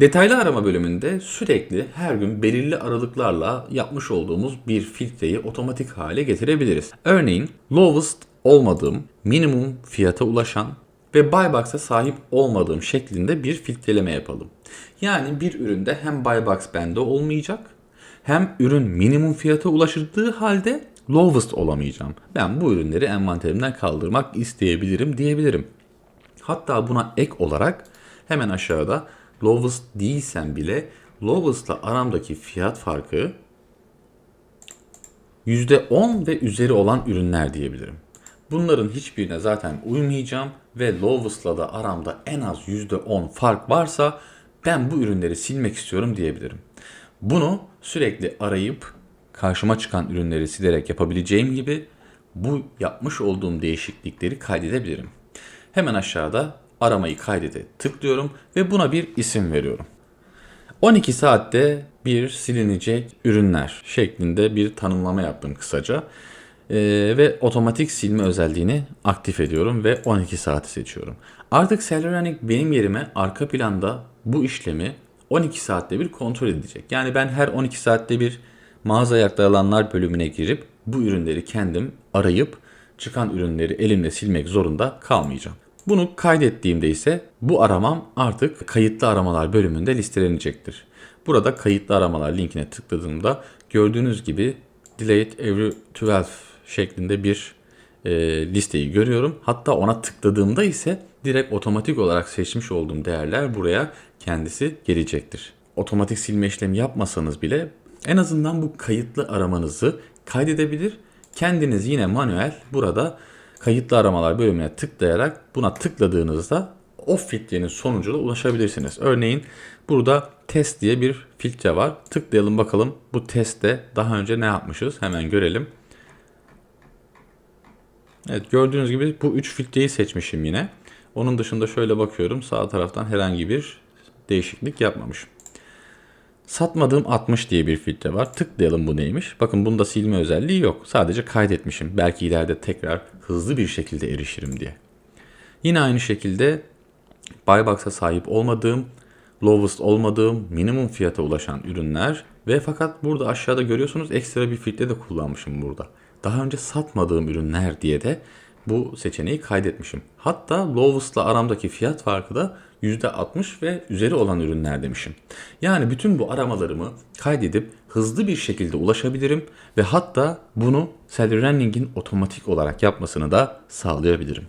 Detaylı arama bölümünde sürekli her gün belirli aralıklarla yapmış olduğumuz bir filtreyi otomatik hale getirebiliriz. Örneğin lowest olmadığım, minimum fiyata ulaşan ve buy box'a sahip olmadığım şeklinde bir filtreleme yapalım. Yani bir üründe hem buy box bende olmayacak hem ürün minimum fiyata ulaşırdığı halde lowest olamayacağım. Ben bu ürünleri envanterimden kaldırmak isteyebilirim diyebilirim. Hatta buna ek olarak hemen aşağıda lowest değilsen bile lowest'la aramdaki fiyat farkı %10 ve üzeri olan ürünler diyebilirim. Bunların hiçbirine zaten uymayacağım ve lowest'la da aramda en az %10 fark varsa ben bu ürünleri silmek istiyorum diyebilirim. Bunu sürekli arayıp karşıma çıkan ürünleri silerek yapabileceğim gibi bu yapmış olduğum değişiklikleri kaydedebilirim. Hemen aşağıda aramayı kaydede tıklıyorum ve buna bir isim veriyorum. 12 saatte bir silinecek ürünler şeklinde bir tanımlama yaptım kısaca. Ee, ve otomatik silme özelliğini aktif ediyorum ve 12 saati seçiyorum. Artık Celebranic benim yerime arka planda bu işlemi 12 saatte bir kontrol edecek. Yani ben her 12 saatte bir mağaza aktarılanlar bölümüne girip bu ürünleri kendim arayıp çıkan ürünleri elimle silmek zorunda kalmayacağım. Bunu kaydettiğimde ise bu aramam artık kayıtlı aramalar bölümünde listelenecektir. Burada kayıtlı aramalar linkine tıkladığımda gördüğünüz gibi delete every 12 şeklinde bir e, listeyi görüyorum. Hatta ona tıkladığımda ise direkt otomatik olarak seçmiş olduğum değerler buraya kendisi gelecektir. Otomatik silme işlemi yapmasanız bile en azından bu kayıtlı aramanızı kaydedebilir. Kendiniz yine manuel burada kayıtlı aramalar bölümüne tıklayarak buna tıkladığınızda o filtrenin sonucuna ulaşabilirsiniz. Örneğin burada test diye bir filtre var. Tıklayalım bakalım bu testte daha önce ne yapmışız hemen görelim. Evet gördüğünüz gibi bu 3 filtreyi seçmişim yine. Onun dışında şöyle bakıyorum sağ taraftan herhangi bir değişiklik yapmamışım. Satmadığım 60 diye bir filtre var. Tıklayalım bu neymiş. Bakın bunda silme özelliği yok. Sadece kaydetmişim. Belki ileride tekrar hızlı bir şekilde erişirim diye. Yine aynı şekilde Buybox'a sahip olmadığım, lowest olmadığım, minimum fiyata ulaşan ürünler ve fakat burada aşağıda görüyorsunuz ekstra bir filtre de kullanmışım burada. Daha önce satmadığım ürünler diye de bu seçeneği kaydetmişim. Hatta lowest'la aramdaki fiyat farkı da %60 ve üzeri olan ürünler demişim. Yani bütün bu aramalarımı kaydedip hızlı bir şekilde ulaşabilirim ve hatta bunu Running'in otomatik olarak yapmasını da sağlayabilirim.